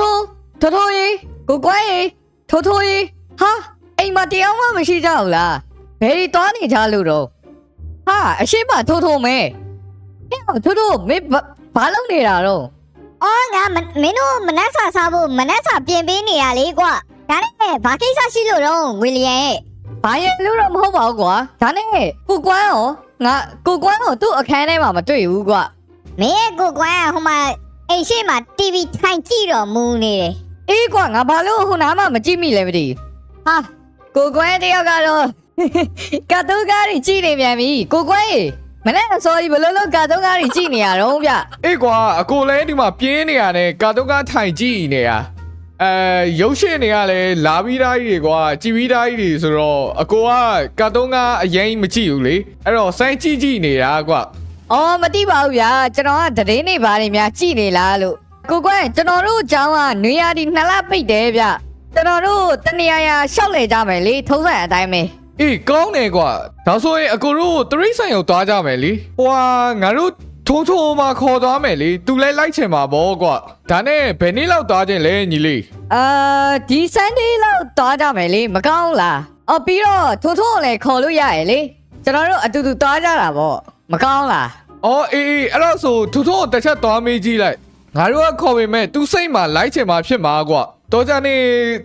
ထိုးထိုးထိုးထိုးရေကိုကွဲရေထိုးထိုးရေဟာအိမ်မှာတရားမှမရှိကြဘူးလားဘယ်ဒီသွားနေကြလို့တော့ဟာအရှိမထိုးထိုးမဲဟဲ့ထိုးထိုးမင်းဘာဘာလုပ်နေတာတော့အော်ငါမမင်းတို့မနက်စာစားဖို့မနက်စာပြင်ပေးနေရလေကွာဒါနဲ့ဘာကိစ္စရှိလို့တော့ဝီလီယံရဲ့ဘာရင်လို့တော့မဟုတ်ပါဘူးကွာဒါနဲ့ကိုကွမ်းရောငါကိုကွမ်းကိုသူ့အခန်းထဲမှာမတွေ့ဘူးကွာမင်းရဲ့ကိုကွမ်းကဟိုမှာ အိမ်ရှိမှာ TV ထိုင်ကြည့်တော့မူနေတယ်အေးကွာငါဘာလို့ဟိုနားမှမကြည့်မိလဲမသိဘူးဟာကိုကွမ်းတယောက်ကတော့ကာတူကားကြီးကြည့်နေပြန်ပြီကိုကွမ်းရေမနေ့ကစော်ကြီးဘယ်လို့လို့ကာတူကားကြီးကြည့်နေရတော့ဗျအေးကွာအကိုလည်းဒီမှာပြင်းနေရတယ်ကာတုကထိုင်ကြည့်နေရအဲရုပ်ရှင်တွေကလည်းလာပြီးသားကြီးတွေကွာကြည်ပြီးသားကြီးတွေဆိုတော့အကိုကကာတုကအရင်မကြည့်ဘူးလေအဲ့တော့စိုင်းကြည့်ကြည့်နေတာကွာ အော်မသိပါဘူးဗျာကျွန်တော်ကသတင်းနေပါနေများကြည့်နေလားလို့ကိုကွမ်းကျွန်တော်တို့အကြောင်းကနွေရာဒီနှစ်လပိတ်တယ်ဗျကျွန်တော်တို့တနေရာရာရှောက်လေကြမယ်လေထုံးစံအတိုင်းပဲအေးကောင်းတယ်ကွာဒါဆိုရင်အကိုတို့တရိတ်ဆိုင်ကိုသွားကြမယ်လေဟွာငါတို့ထုံးထုံးမှာခေါ်သွားမယ်လေသူလည်းလိုက်ချင်ပါဗောကွာဒါနဲ့ဘယ်နေ့လောက်သွားခြင်းလဲညီလေးအာဒီဆန်ဒေးလောက်သွားကြမယ်လေမကောင်းလားအော်ပြီးတော့ထိုးထိုးကိုလည်းခေါ်လို့ရရဲ့လေကျွန်တော်တို့အတူတူသွားကြတာပေါ့မကောင်းလား အော်အေးအေးအဲ့တော့ဆိုထူထူကိုတစ်ချက်သွားမေးကြည့်လိုက်ငါတို့ကခေါ်ပေမဲ့သူစိတ်မှာလိုက်ချင်မှာဖြစ်မှာကွာတော့ကြနေ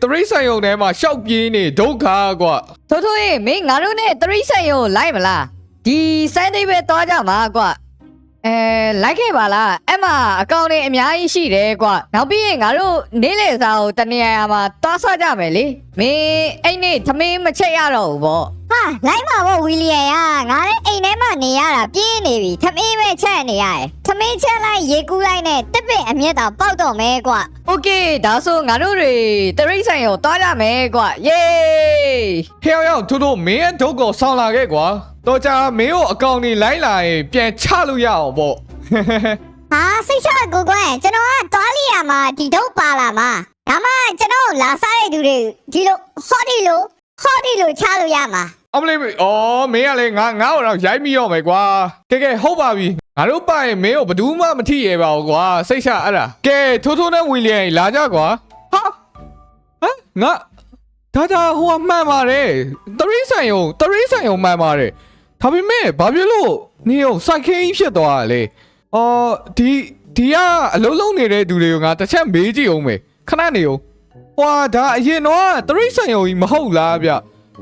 တရိတ်ဆိုင်ုံထဲမှာရှောက်ပြေးနေဒုက္ခကွာထိုးထိုးရေမင်းငါတို့နဲ့သရိတ်ဆိုင်ကိုလိုက်မလားဒီဆန်ဒေးပဲသွားကြမှာကွာအဲလိုက်ခဲ့ပါလားအဲ့မှာအကောင့်တွေအများကြီးရှိတယ်ကွာနောက်ပြီးရင်ငါတို့နေ့လေစာကိုတနေရာရာမှာသွားစားကြမယ်လေမင်းအဲ့နေ့သမင်းမချက်ရတော့ဘူးပေါ့ ဟာလိုက်မှာပေါ့ဝီလီယံကငါလည်းအိမ်ထဲမှာနေရတာပြင်းနေပြီသမင်းပဲချက်နေရတယ်သမင်းချက်လိုက်ရေကူးလိုက်နဲ့တစ်ပင်အမျက်တောင်ပေါက်တော့မဲကွာ โอเคဒါဆိုငါတို့တွေသရိတ်ဆိုင်ကိုသွားကြမယ်ကွာယေး ဟဲ့ရောက်ထူထူမင်းရဲ့ဒုက္ခကိုဆောင်းလာခဲ့ကွာတော့ကြမင်းကိုအကောင်ကြီးလိုက်လာရင်ပြန်ချလို့ရအောင်ပေါ့ ဟာစိတ်ချကိုကွမ်းကျွန်တော်ကသွားလိရမှာဒီတော့ပါလာမှာဒါမှကျွန်တော်လာစားတဲ့သူတွေဒီလိုဟော်ဒီလိုဟော်ဒီလိုချလို့ရမှာ အမလေးအော်မင်းကလည်းငါငါ့ကိုတော့ရိုက်မိရောမယ်ကွာကဲကဲဟုတ်ပါပြီငါတို့ပိုင်မင်းကိုဘယ်သူမှမထိရပါဘူးကွာစိတ်ချအဲ့ဒါကဲထူထူနဲ့ဝီလီယံလာကြကွာဟာဟမ်ငါဒါဒါဟိုကမှန်ပါတယ်တရိတ်ဆိုင်ယုံတရိတ်ဆိုင်ယုံမှန်ပါတယ်ဒါပေမဲ့ဘာဖြစ်လို့နေရောစိုက်ခင်းဖြစ်သွားတာလဲအော်ဒီဒီကအလုံးလုံးနေတဲ့သူတွေကိုငါတစ်ချက်မေးကြည့်အောင်မယ်ခဏနေအောင်ဟွာဒါအရင်တော့တရိတ်ဆိုင်ယုံကြီးမဟုတ်လားဗျ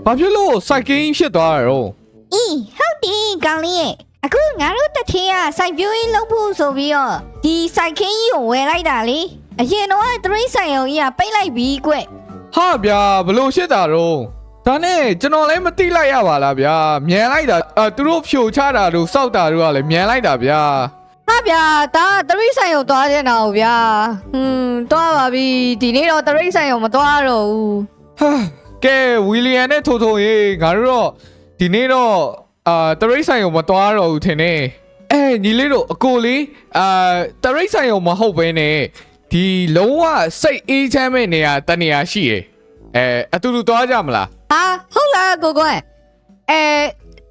ဘာဖြစ်လို့စိုက်ကင်းဖြစ်သွားတာရောအင်းဟုတ်တယ်ကောင်လေးရဲ့အခုငါတို့တထင်းကစိုက်ပျိုးရေးလုပ်ဖို့ဆိုပြီးတော့ဒီစိုက်ခင်းကြီးကိုဝယ်လိုက်တာလေအရင်တော့တရိတ်ဆိုင်ရုံကြီးကပိတ်လိုက်ပြီးကွဟာဗျာဘလို့ရှစ်တာတော့ဒါနဲ့ကျွန်တော်လည်းမသိလိုက်ရပါလားဗျာမြန်လိုက်တာအဲသူတို့ဖြိုချတာတို့စောက်တာတို့ကလည်းမြန်လိုက်တာဗျာဟာဗျာဒါသရိတ်ဆိုင်ကိုသွားကြတာဗျာဟွန်းသွားပါပြီဒီနေ့တော့သရိတ်ဆိုင်ကိုမသွားတော့ဘူးဟာ ကဲဝီလီယံနဲ့ထိုးထိုးရေငါတို့တော့ဒီနေ့တော့အာတရိတ်ဆိုင်ကိုမသွားတော့ဘူးထင်တယ်အဲညီလေးတို့အကိုလေးအာတရိတ်ဆိုင်ကိုမဟုတ်ဘဲနဲ့ဒီလုံးဝစိတ်အေးချမ်းမဲ့နေရာတနေရာရှိရယ်အဲအတူတူသွားကြမလားဟာဟုတ်လားကိုကွန်းအဲ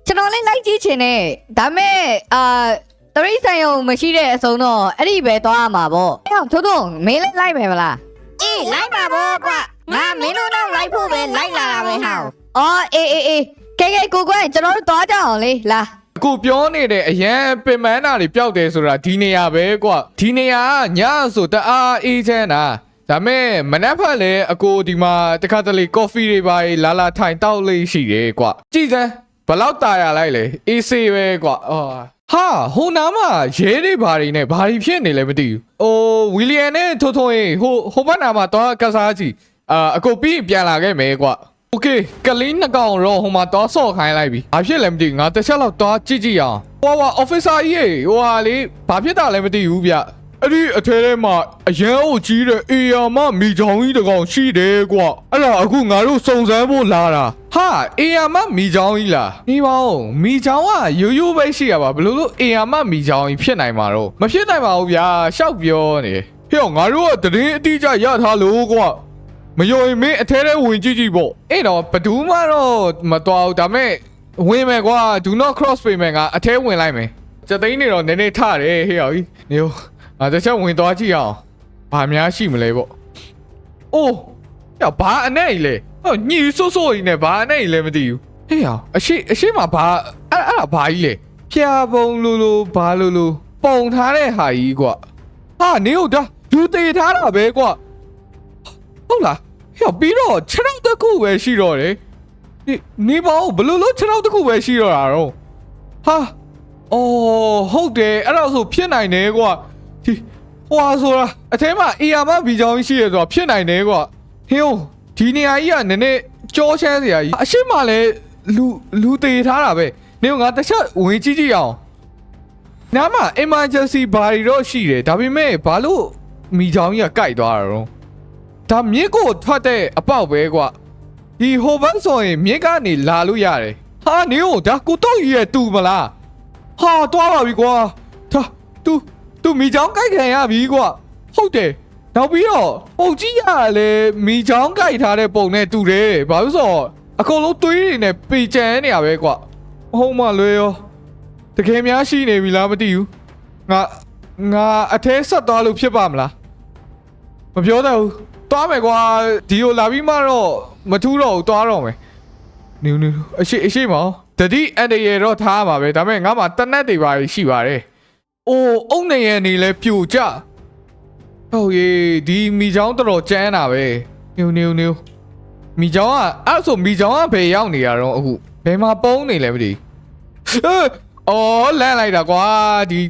ကျွန်တော်လည်းလိုက်ကြည့်ချင်တယ်ဒါမဲ့အာသရိတ်ဆိုင်ကိုမရှိတဲ့အစုံတော့အဲ့ဒီပဲသွားရမှာပေါ့အဲ့တော့ထိုးထိုးမင်းလည်းလိုက်မယ်မလားအေးလိုက်ပါဘောကွာ ငါမင်းတို့တော့လိုက်ဖို့ပဲလိုက်လာတာပဲဟောအော်အေးအေးအေးကဲကဲကိုကွန်းကျွန်တော်တို့သွားကြအောင်လေလာအခုပြောနေတဲ့အရန်ပင်မန်းနာတွေပျောက်တယ်ဆိုတာဒီနေရာပဲကွာဒီနေရာကညဆိုတအားအေးချမ်းတာဒါမဲ့မနက်ဖက်လည်းအကိုဒီမှာတခါတလေကော်ဖီတွေပါလာလာထိုင်တောက်လေးရှိတယ်ကွာကြည်စမ်းဘလောက်တာရလိုက်လေအေးဆေးပဲကွာအော်ဟာဟိုနားမှာရဲတွေဘာတွေနဲ့ဘာတွေဖြစ်နေလဲမသိဘူး။အိုးဝီလီယံနဲ့ထိုးထိုးဟိုဟိုဘက်နားမှာတော့ကစားကြည့် အာအကိုပြီးရင်ပြန်လာခဲ့မယ်ကွာ။โอเคကလေးနှစ်ကောင်တော့ဟိုမှာတော့ဆော့ခိုင်းလိုက်ပြီ။ဘာဖြစ်လဲမသိဘူးငါတစ်ချက်လောက်တော့ကြည့်ကြည့်အောင်။ဟိုဟာ officer ကြီးရေဟိုဟာလေဘာဖြစ်တာလဲမသိဘူးဗျ။အဲ့ဒီအထဲထဲမှာအရန်ကိုကြီးတဲ့အေယာမမိချောင်းကြီးတစ်ကောင်ရှိတယ်ကွာ။အဲ့ဒါအခုငါတို့စုံစမ်းဖို့လာတာ။ဟာအေယာမမိချောင်းကြီးလား။နေပါဦးမိချောင်းကရိုးရိုးပဲရှိရပါဘလို့လို့အေယာမမိချောင်းကြီးဖြစ်နိုင်မှာတော့မဖြစ်နိုင်ပါဘူးဗျာ။ရှောက်ပြောနေ။ဟေ့ငါတို့ကတရင်အတိအကျရထားလို့ကွာ။ မယုံရင်မင်းအထဲထဲဝင်ကြည့်ကြည့်ပေါ့အဲ့တော့ဘယ်သူမှတော့မတော်ဘူးဒါပေမဲ့ဝင်မယ်ကွာ do not cross payment ကအထဲဝင်လိုက်မယ်စက်သိန်းနေတော့နည်းနည်းထတယ်ဟေ့ရောကြီးနေရောငါတစ်ချက်ဝင်သွားကြည့်အောင်ဘာများရှိမလဲပေါ့အိုးဟဲ့ဘာအနေကြီးလဲဟောညီဆိုးဆိုးကြီးနဲ့ဘာအနေကြီးလဲမသိဘူးဟေ့ဟောအရှိအရှိမဘာအဲ့အဲ့ဒါဘာကြီးလဲဖျာပုံလိုလိုဘာလိုလိုပုံထားတဲ့ဟာကြီးကွာဟာနေဟုတ်တာယူသေးထားတာပဲကွာဟုတ်လား ဟဲ့ပြီးတော့ခြေထောက်တစ်ခုပဲရှိတော့တယ်နေနေပါဦးဘယ်လိုလို့ခြေထောက်တစ်ခုပဲရှိတော့တာတော့ဟာအော်ဟုတ်တယ်အဲ့ဒါဆိုဖြစ်နိုင်တယ်ကွာဒီဟွာဆိုတာအထဲမှာအီယာမဘီချောင်းရှိရဆိုတော့ဖြစ်နိုင်တယ်ကွာဟင်းဟိုဒီနေရာကြီးကနည်းနည်းကြောချမ်းစရာကြီးအရှိမလဲလူလူသေးထားတာပဲနေကငါတစ်ချက်ဝင်ကြည့်ကြည့်အောင်နားမှာ emergency ဘာတွေတော့ရှိတယ်ဒါပေမဲ့ဘာလို့မိချောင်းကြီးကကြိုက်သွားတာတော့ ဒါမြစ်ကိုထွက်တဲ့အပေါက်ပဲကွာဒီဟိုဘက်ဆိုရင်မြစ်ကနေလာလို့ရတယ်ဟာနေဟိုဒါကိုတော့ကြီးရဲ့တူမလားဟာတွားပါပြီကွာဒါ तू तू မိချောင်းကြိုက်ခံရပြီကွာဟုတ်တယ်နောက်ပြီးတော့ပုံကြီးရလဲမိချောင်းကြိုက်ထားတဲ့ပုံနဲ့တူတယ်ဘာလို့ဆိုတော့အကုန်လုံးသွေးတွေနဲ့ပေကြံနေရပဲကွာဟုတ်မှလွယ်ရောတကယ်များရှိနေပြီလားမသိဘူးငါငါအထဲဆက်သွားလို့ဖြစ်ပါမလားမပြောတော့ဘူး သွားမယ်ကွာဒီကိုလာပြီးမှတော့မထူးတော့ဘူးသွားတော့မယ်နူးနူးအရှိအရှိမောင်တတိအန်တရတော့ထားပါပဲဒါပေမဲ့ငါမှတနက်တွေပါရှိပါတယ်အိုးအုံနေရနေလဲပြိုကြဟုတ်ရေဒီမိချောင်းတော်တော်ကျန်းတာပဲနူးနူးနူးမိချောင်းကအဲ့ဆိုမိချောင်းကဘယ်ရောက်နေရတော့အခုဘယ်မှာပုန်းနေလဲမသိအော်လန့်လိုက်တာကွာဒီ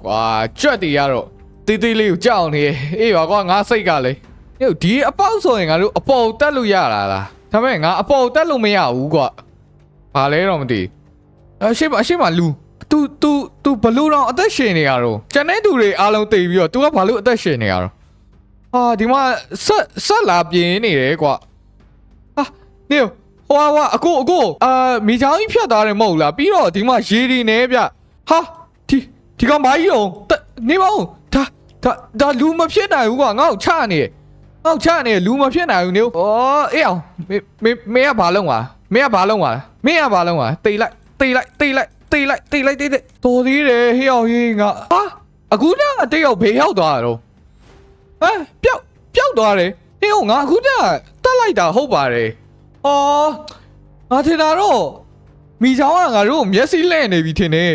ကွာကြွက်တွေရတော့တေးသေးလေးကိုကြောက်နေအေးပါကွာငါစိတ်ကလည်း ဟိုဒီအပေါက်ဆိုရင်ငါတို့အပေါ်တက်လို့ရတာလားဒါပေမဲ့ငါအပေါ်တက်လို့မရဘူးကွာဘာလဲတော့မသိအရှိမအရှိမလူ तू तू तू ဘလူတော့အသက်ရှင်နေရတော့ကျန်တဲ့သူတွေအားလုံးတိတ်ပြီးတော့ तू ကဘာလို့အသက်ရှင်နေရတော့ဟာဒီမှာဆက်ဆက်လာပြင်းနေတယ်ကွာဟာနေဟိုဟွာအကိုအကိုအာမိချောင်းကြီးဖြတ်သွားတယ်မဟုတ်လားပြီးတော့ဒီမှာရေဒီနေဗျဟာဒီဒီကောင်မကြီးတော့တက်နေပါဦးဒါဒါဒါလူမဖြစ်နိုင်ဘူးကွာငါ့ကိုချနေတယ် ငါ့ကိုချနေတယ်လူမဖြစ်နိုင်ဘူးနေဩအေးအောင်မင်းမင်းမင်းကဘာလုံးပါမင်းကဘာလုံးပါမင်းကဘာလုံးပါတိတ်လိုက်တိတ်လိုက်တိတ်လိုက်တိတ်လိုက်တိတ်လိုက်တိတ်လိုက်တော်သေးတယ်ဟေ့အောင်ရေးငါဟာအခုနအတိတ်ရောက်ဘေးရောက်သွားတာတော့ဟမ်ပျောက်ပျောက်သွားတယ်ဟေ့အောင်ငါအခုနတက်လိုက်တာဟုတ်ပါတယ်အော်ငါထင်တာတော့မိချောင်းကငါတို့ကိုမျက်စိလဲ့နေပြီထင်တယ်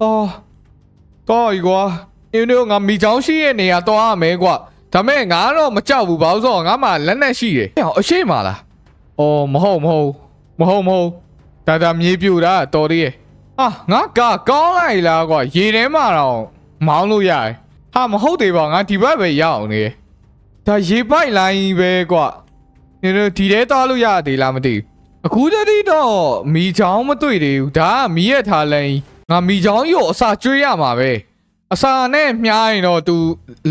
အော်တော့ဤကွာအင်းတို့ငါမိချောင်းရှိရဲ့နေရာတော့ရမယ်ကွာ ဒါမဲ့ငါတော့မကြောက်ဘူးဘာလို့ဆိုတော့ငါမှလက်နဲ့ရှိတယ်ဟဲ့အောင်အရှိမလားအော်မဟုတ်မဟုတ်မဟုတ်မဟုတ်ဒါဒါမြေပြူတာတော်သေးရဲ့ဟာငါကကောင်းလိုက်လားကွာရေထဲမှာတော့မောင်းလို့ရတယ်ဟာမဟုတ်သေးပါဘူးငါဒီဘက်ပဲရအောင်နေတယ်ဒါရေပိုက်လိုင်းပဲကွာနေတို့ဒီထဲသွားလို့ရသေးလားမသိဘူးအခုတည်းတော့မိချောင်းမတွေ့သေးဘူးဒါကမီးရထားလိုင်းငါမိချောင်းရောအစာကျွေးရမှာပဲအစာနဲ့မြားရင်တော့ तू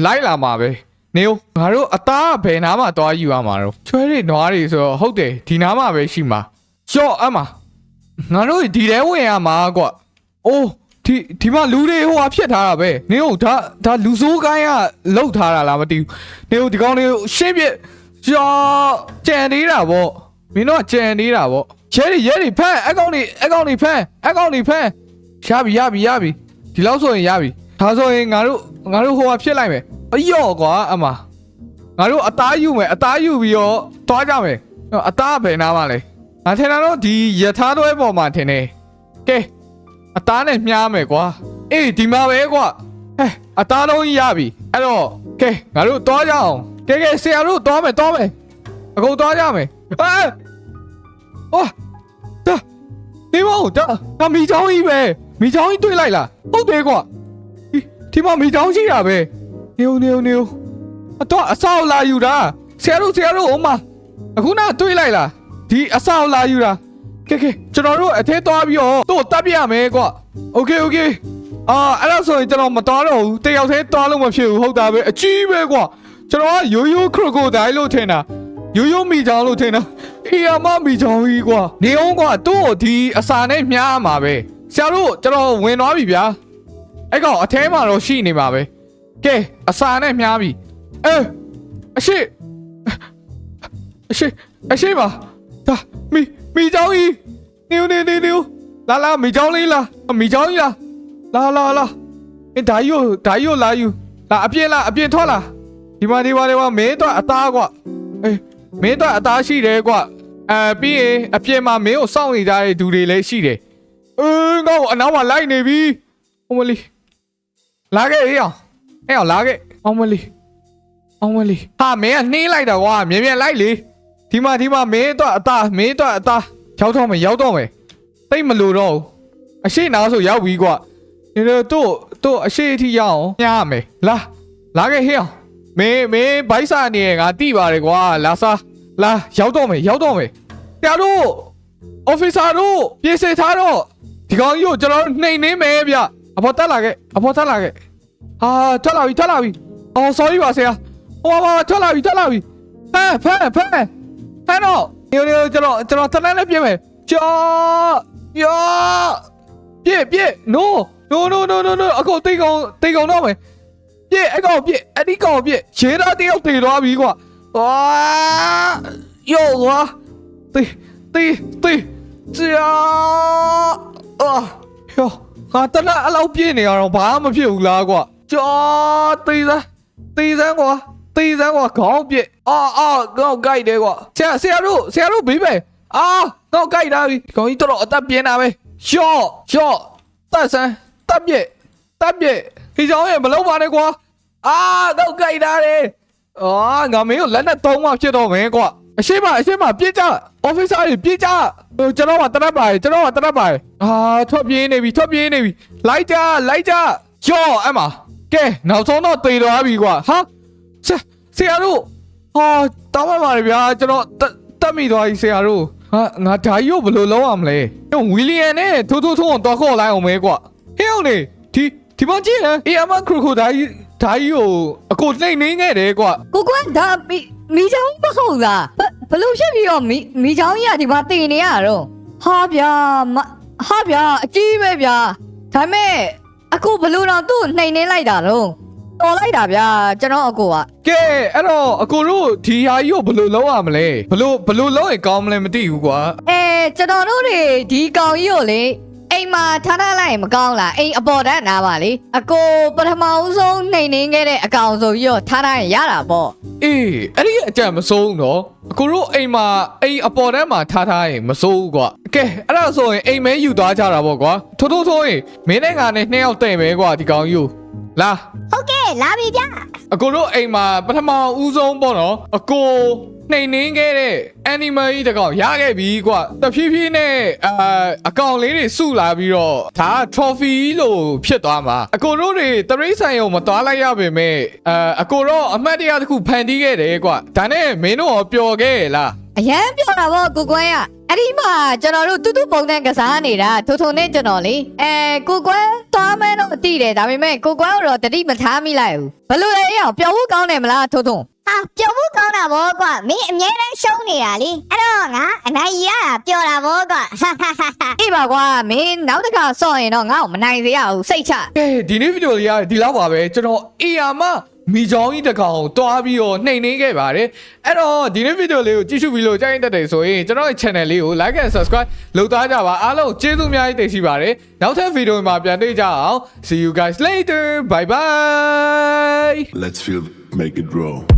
လိုက်လာမှာပဲ နေဦးငါတို့အသားကဘယ်နားမှာသွားယူရမှာတော့ချွဲတွေနွားတွေဆိုတော့ဟုတ်တယ်ဒီနားမှာပဲရှိမှာရှော့အမငါတို့ဒီထဲဝင်ရမှာကွာအိုးဒီဒီမှာလူတွေဟိုဟာဖြစ်ထားတာပဲနေဦးဒါဒါလူစိုးကိုင်းကလှုပ်ထားတာလားမသိဘူးနေဦးဒီကောင်လေးရှင်းပြရှော့ကြံနေတာဗောမင်းတို့ကကြံနေတာဗောရဲတွေရဲတွေဖမ်းအကောင်တွေအကောင်တွေဖမ်းအကောင်တွေဖမ်းရပြီရပြီရပြီဒီလောက်ဆိုရင်ရပြီဒါဆိုရင်ငါတို့ငါတို့ဟိုဟာဖြစ်လိုက်မယ် အယော့ကွာအမငါတို့အသားယူမယ်အသားယူပြီးတော့တွားကြမယ်အသားကဘယ်နာမှာလဲငါထင်တာတော့ဒီယထာတွဲပေါ်မှာထင်တယ်ကဲအသားနဲ့မြားမယ်ကွာအေးဒီမှာပဲကွာဟဲ့အသားလုံးကြီးရပြီအဲ့တော့ကဲငါတို့တွားကြအောင်ကဲကဲဆရာတို့တွားမယ်တွားမယ်အကုန်တွားကြမယ်အဲ哇，ဒါဒီမောဒါဒါမိချောင်းကြီးပဲမိချောင်းကြီးတွေ့လိုက်လားဟုတ်တယ်ကွာဒီဒီမှာမိချောင်းရှိတာပဲ နေဦးနေဦးနေဦးအတော့အဆောက်လာယူတာဆရာတို့ဆရာတို့ဟိုမှာအခုနတွေ့လိုက်လားဒီအဆောက်လာယူတာကဲကဲကျွန်တော်တို့အထဲသွားပြီးတော့တို့တပ်ပြရမယ်ကွာโอเคโอเคအာအဲ့ဒါဆိုရင်ကျွန်တော်မတော်တော့ဘူးတယောက်တည်းသွားလို့မဖြစ်ဘူးဟုတ်တာပဲအကြီးပဲကွာကျွန်တော်ကရိုးရိုးခရိုကိုဒိုင်လို့ထင်တာ ရိုးရိုးမိချောင်းလို့ထင်တာအေးရမမိချောင်းကြီးကွာနေအောင်ကွာသူ့ကိုဒီအစာနဲ့မြားမှာပဲဆရာတို့ကျွန်တော်ဝင်သွားပြီဗျာအဲ့ကောင်အထဲမှာတော့ရှိနေမှာပဲ ကဲအစာနဲ့မြားပြီအဲအရှိအရှိအရှိပါဒါမိမိချောင်းကြီးနေနေနေနေလာလာမိချောင်းလေးလာမိချောင်းကြီးလာလာလာလာအင်းဒါယူဒါယူလာယူလာအပြင်းလာအပြင်းထွက်လာဒီမှာဒီမှာဒီမှာမင်းတော့အသားကွာအေးမင်းတော့အသားရှိတယ်ကွာအဲပြီးရင်အပြင်မှာမင်းကိုစောင့်နေကြတဲ့သူတွေလည်းရှိတယ်အေးငါ့ကိုအနောက်မှာလိုက်နေပြီဟိုမလီလာခဲ့အေးအောင် အေးအောင်လာခဲ့အောင်မလီအောင်မလီဟာမင်းကနှင်းလိုက်တာကွာမြင်မြန်လိုက်လေဒီမှာဒီမှာမင်းတော့အသားမင်းတော့အသားရောက်တော့မယ်ရောက်တော့မယ်သိပ်မလို့တော့ဘူးအရှိနာဆိုရောက်ပြီကွာဒီတော့တို့တို့အရှိအထိရအောင်ညှားမယ်လာလာခဲ့ဟေးအောင်မင်းမင်းဘိုက်စာနေရငါတိပါတယ်ကွာလာစားလာရောက်တော့မယ်ရောက်တော့မယ်ဆရာတို့ officer တို့ပြေးစေထားတော့ဒီကောင်ကြီးကိုကျွန်တော်တို့နှိမ်နှင်းမယ်ဗျအဖေတက်လာခဲ့အဖေတက်လာခဲ့ ဟာထွက်လာပြီထွက်လာပြီအော် sorry ပါဆရာဟိုပါထွက်လာပြီထွက်လာပြီဖမ်းဖမ်းဖမ်းဖမ်းတော့ညိုညိုကျွန်တော်ကျွန်တော်တနက်နဲ့ပြည့်မယ်ကြောယောပြည့်ပြည့် no no no no no no အခုတိတ်ကောင်တိတ်ကောင်တော့မယ်ပြည့်အကောင်ပြည့်အဒီကောင်ပြည့်ရေသားတယောက်တည်သွားပြီကွာဝါယောကွာတေးတေးတေးကြာအာယောဟာတနာအလောက်ပြည့်နေရတော့ဘာမှမဖြစ်ဘူးလားကွာ ကြာတေးသားတေးစမ်းကွာတေးစမ်းကွာခေါင်းပြည့်အာအာကောက်ကြိုက်တယ်ကွာဆရာဆရာတို့ဆရာတို့ဘေးပဲအာကောက်ကြိုက်တာပြီခေါင်းကြီးတော်တော်အသက်ပြင်းတာပဲရှော့ရှော့တက်ဆန်းတက်ပြည့်တက်ပြည့်ဒီကြောင်ရဲ့မလုံးပါနဲ့ကွာအာတော့ကြိုက်တာလေအာငါမင်းကိုလက်နဲ့သုံးမှဖြစ်တော့မယ်ကွာအရှိမအရှိမပြေးကြ officer ကြီးပြေးကြဟိုကျွန်တော်ကတရက်ပါရကျွန်တော်ကတရက်ပါရအာထွက်ပြေးနေပြီထွက်ပြေးနေပြီလိုက်ကြလိုက်ကြကြော့အမ ကဲနောက်ဆုံးတော့တေသွားပြီကွာဟာဆရာဆရာတို့ဟာတောင်းပါပါလေဗျာကျွန်တော်တက်တက်မိသွားပြီဆရာတို့ဟာငါဓာကြီးကိုဘယ်လိုလုပ်ရမလဲဟိုဝီလီယံနဲ့ထိုးထိုးထိုးတော့ခေါ်လိုက်အောင်မဲကွာဟဲ့အောင်လေဒီဒီမကြည့်ဟမ်အေးအမခရခိုဓာကြီးဓာကြီးကိုအကိုနှိမ့်နေခဲ့တယ်ကွာကိုကွန်းဒါမီမီချောင်းမဟုတ်လားဘဘလို့ဖြစ်ပြီးတော့မီမီချောင်းကြီးကဒီမှာတည်နေရတော့ဟာဗျာမဟာဗျာအကြီးပဲဗျာဒါပေမဲ့ အခုဘလို့တော့သူ့နှိမ်နေလိုက်တာတော့တော်လိုက်တာဗျာကျွန်တော်အကိုကကဲအဲ့တော့အကိုတို့ဒီဟာကြီးကိုဘယ်လိုလုပ်ရမလဲဘယ်လိုဘယ်လိုလုပ်ရင်ကောင်းမလဲမသိဘူးကွာအဲကျွန်တော်တို့တွေဒီကောင်ကြီးကိုလေ အိမ်မှာထားထားလိုက်ရင်မကောင်းလားအိမ်အပေါ်တန်းနားပါလေအကိုပထမဦးဆုံးနှိမ်နေခဲ့တဲ့အကောင်ဆိုပြီးတော့ထားထားရင်ရတာပေါ့အေးအဲ့ဒီအကြံမစိုးဘူးနော်အကိုတို့အိမ်မှာအိမ်အပေါ်ထဲမှာထားထားရင်မစိုးဘူးကွာကဲအဲ့ဒါဆိုရင်အိမ်မဲယူသွားကြတာပေါ့ကွာထိုးထိုးထိုးရင်မင်းနဲ့ငါနဲ့နှစ်ယောက်တဲ့ပဲကွာဒီကောင်ကြီးကိုလာဟုတ်ကဲ့လာပြီဗျအကိုတို့အိမ်မှာပထမဦးဆုံးပေါ့နော်အကို နှိမ်နှင်းခဲ့တဲ့ animal ကြီးတကောင်ရခဲ့ပြီကွာတဖြည်းဖြည်းနဲ့အာအကောင်လေးတွေစုလာပြီးတော့ဒါက trophy လို့ဖြစ်သွားမှာအကိုတို့တွေတရိတ်ဆိုင်ရုံမသွားလိုက်ရပါမဲ့အာအကိုတော့အမှတ်တရတစ်ခုဖန်တီးခဲ့တယ်ကွာဒါနဲ့မင်းတို့ရောပျော်ခဲ့ရဲ့လားအရန်ပြောတာပေါ့ကိုကွန်းကအဲ့ဒီမှာကျွန်တော်တို့တူတူပုံနဲ့ကစားနေတာထိုထုံနဲ့ကျွန်တော်လေအဲကိုကွန်းသွားမဲတော့အတိတယ်ဒါပေမဲ့ကိုကွန်းတော့တတိမထားမိလိုက်ဘူးဘလို့လဲအဲ့အောင်ပျော်ဖို့ကောင်းတယ်မလားထိုထုံ ဟာပျော်ဖို့ကောင်းတာဗောကွာမင်းအမြဲတမ်းရှုံးနေတာလေအဲ့တော့ငါအနိုင်ရတာပျော်တာဗောကွာဟာဟာဟာဟာအေးပါကွာမင်းနောက်တစ်ခါဆော့ရင်တော့ငါ့ကိုမနိုင်စေရဘူးစိတ်ချကဲဒီနေ့ဗီဒီယိုလေးကဒီလောက်ပါပဲကျွန်တော်အေယာမမိချောင်းကြီးတစ်ကောင်တွားပြီးတော့နှိမ်နှင်းခဲ့ပါတယ်အဲ့တော့ဒီနေ့ဗီဒီယိုလေးကိုကြည့်ရှုပြီးလို့ကြိုက်တဲ့တယ်ဆိုရင်ကျွန်တော်ရဲ့ channel လေးကို like and subscribe လုပ်သားကြပါအားလုံးကျေးဇူးအများကြီးတင်ရှိပါတယ်နောက်ထပ်ဗီဒီယိုမှာပြန်တွေ့ကြအောင် see you guys later bye bye Let's feel make it grow.